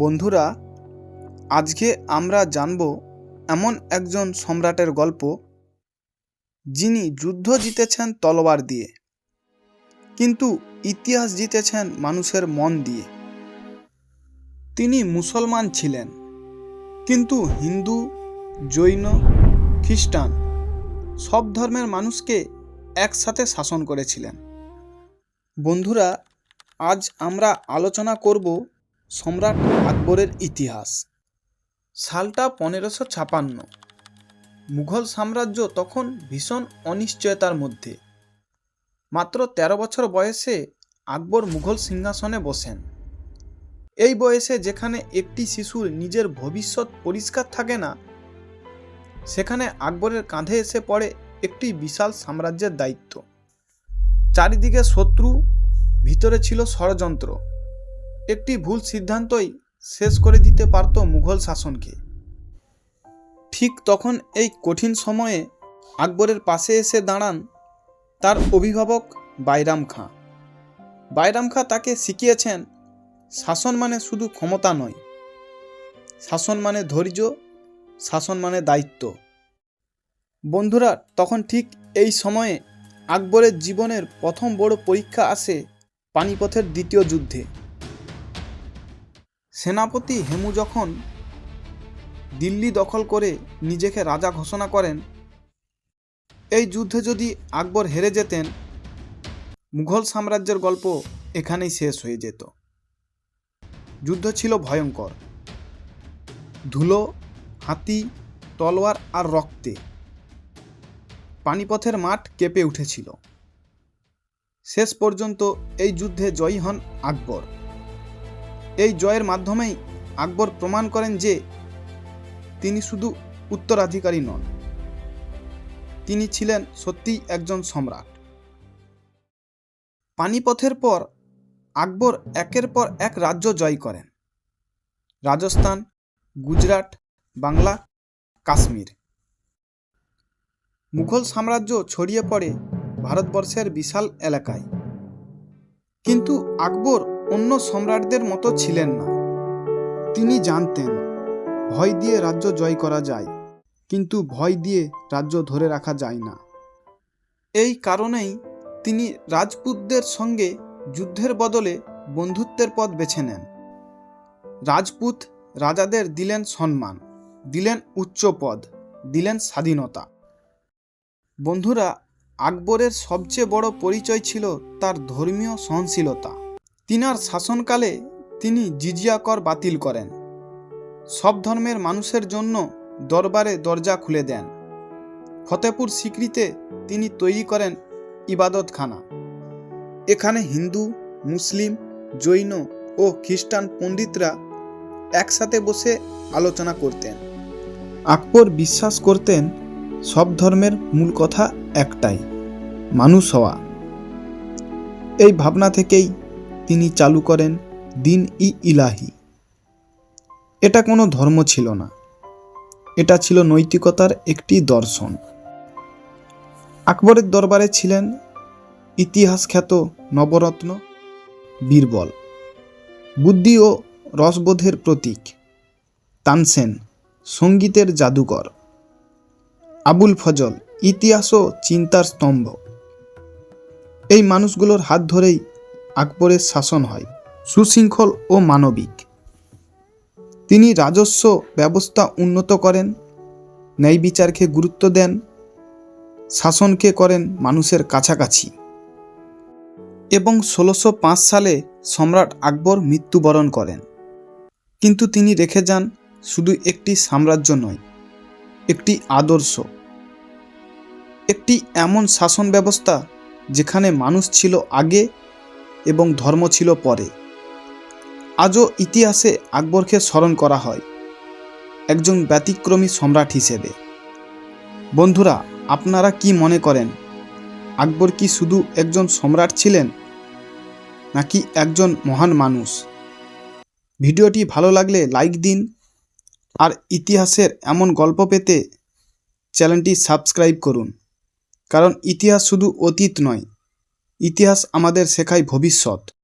বন্ধুরা, আজকে আমরা জানব এমন একজন সম্রাটের গল্প যিনি যুদ্ধ জিতেছেন তলোয়ার দিয়ে, কিন্তু ইতিহাস জিতেছেন মানুষের মন দিয়ে। তিনি মুসলমান ছিলেন, কিন্তু হিন্দু, জৈন, খ্রিস্টান সব ধর্মের মানুষকে একসাথে শাসন করেছিলেন। বন্ধুরা, আজ আমরা আলোচনা করব সম্রাট আকবরের ইতিহাস। সালটা পনেরোশো ছাপান্ন। মুঘল সাম্রাজ্য তখন ভীষণ অনিশ্চয়তার মধ্যে। মাত্র ১৩ বছর বয়সে আকবর মুঘল সিংহাসনে বসেন। এই বয়সে যেখানে একটি শিশুর নিজের ভবিষ্যৎ পরিষ্কার থাকে না, সেখানে আকবরের কাঁধে এসে পড়ে একটি বিশাল সাম্রাজ্যের দায়িত্ব। চারিদিকে শত্রু, ভিতরে ছিল ষড়যন্ত্র। একটি ভুল সিদ্ধান্তই শেষ করে দিতে পারত মুঘল শাসনকে। ঠিক তখন এই কঠিন সময়ে আকবরের পাশে এসে দাঁড়ান তার অভিভাবক বাইরাম খাঁ। বাইরাম খাঁ তাকে শিখিয়েছেন, শাসন মানে শুধু ক্ষমতা নয়, শাসন মানে ধৈর্য, শাসন মানে দায়িত্ব। বন্ধুরা, তখন ঠিক এই সময়ে আকবরের জীবনের প্রথম বড় পরীক্ষা আসে পানিপথের দ্বিতীয় যুদ্ধে। সেনাপতি হেমু যখন দিল্লি দখল করে নিজেকে রাজা ঘোষণা করেন, এই যুদ্ধে যদি আকবর হেরে যেতেন, মুঘল সাম্রাজ্যের গল্প এখানেই শেষ হয়ে যেত। যুদ্ধ ছিল ভয়ঙ্কর। ধুলো, হাতি, তলোয়ার আর রক্তে পানিপথের মাঠ কেঁপে উঠেছিল। শেষ পর্যন্ত এই যুদ্ধে জয়ী হন আকবর। এই জয়ের মাধ্যমেই আকবর প্রমাণ করেন যে তিনি শুধু উত্তরাধিকারী নন, তিনি ছিলেন সত্যিই একজন সম্রাট। পানিপথের পর আকবর একের পর এক রাজ্য জয় করেন। রাজস্থান, গুজরাট, বাংলা, কাশ্মীর। মুঘল সাম্রাজ্য ছড়িয়ে পড়ে ভারতবর্ষের বিশাল এলাকায়। কিন্তু আকবর অন্য সম্রাটদের মতো ছিলেন না। তিনি জানতেন, ভয় দিয়ে রাজ্য জয় করা যায়, কিন্তু ভয় দিয়ে রাজ্য ধরে রাখা যায় না। এই কারণেই তিনি রাজপুতদের সঙ্গে যুদ্ধের বদলে বন্ধুত্বের পথ বেছে নেন। রাজপুত রাজাদের দিলেন সম্মান, দিলেন উচ্চ পদ, দিলেন স্বাধীনতা। বন্ধুরা, আকবরের সবচেয়ে বড় পরিচয় ছিল তার ধর্মীয় সহনশীলতা। তিনার শাসনকালে তিনি জিজিয়া কর বাতিল করেন। সব ধর্মের মানুষের জন্য দরবারে দরজা খুলে দেন। ফতেপুর সিক্রিতে তিনি তৈরি করেন ইবাদতখানা। এখানে হিন্দু, মুসলিম, জৈন ও খ্রিস্টান পণ্ডিতরা একসাথে বসে আলোচনা করতেন। আকবর বিশ্বাস করতেন, সব ধর্মের মূল কথা একটাই, মানুষ হওয়া। এই ভাবনা থেকেই তিনি চালু করেন দিন ই ইলাহি। এটা কোনো ধর্ম ছিল না। এটা ছিল নৈতিকতার একটি দর্শন। আকবরের দরবারে ছিলেন ইতিহাস খ্যাত নবরত্ন বীরবল। বুদ্ধি ও রসবোধের প্রতীক তানসেন, সঙ্গীতের জাদুকর। আবুল ফজল ইতিহাস ও চিন্তার স্তম্ভ। এই মানুষগুলোর হাত ধরেই আকবরের শাসন হয়, সুশৃঙ্খল ও মানবিক। তিনি রাজস্ব ব্যবস্থা উন্নত করেন, ন্যায় বিচারকে গুরুত্ব দেন, শাসনকে করেন মানুষের কাছাকাছি। এবং ষোলোশো সালে সম্রাট আকবর মৃত্যুবরণ করেন। কিন্তু তিনি রেখে যান শুধু একটি সাম্রাজ্য নয়, একটি আদর্শ। একটি এমন শাসন ব্যবস্থা যেখানে মানুষ ছিল আগে এবং ধর্ম ছিল পরে। আজও ইতিহাসে আকবরকে স্মরণ করা হয়। একজন ব্যতিক্রমী সম্রাট হিসেবে। বন্ধুরা, আপনারা কি মনে করেন, আকবর কি শুধু একজন সম্রাট ছিলেন, নাকি একজন মহান মানুষ? ভিডিওটি ভালো লাগলে লাইক দিন, আর ইতিহাসের এমন গল্প পেতে চ্যানেলটি সাবস্ক্রাইব করুন, কারণ ইতিহাস শুধু অতীত নয় ইতিহাস আমাদের শেখায় ভবিষ্যৎ।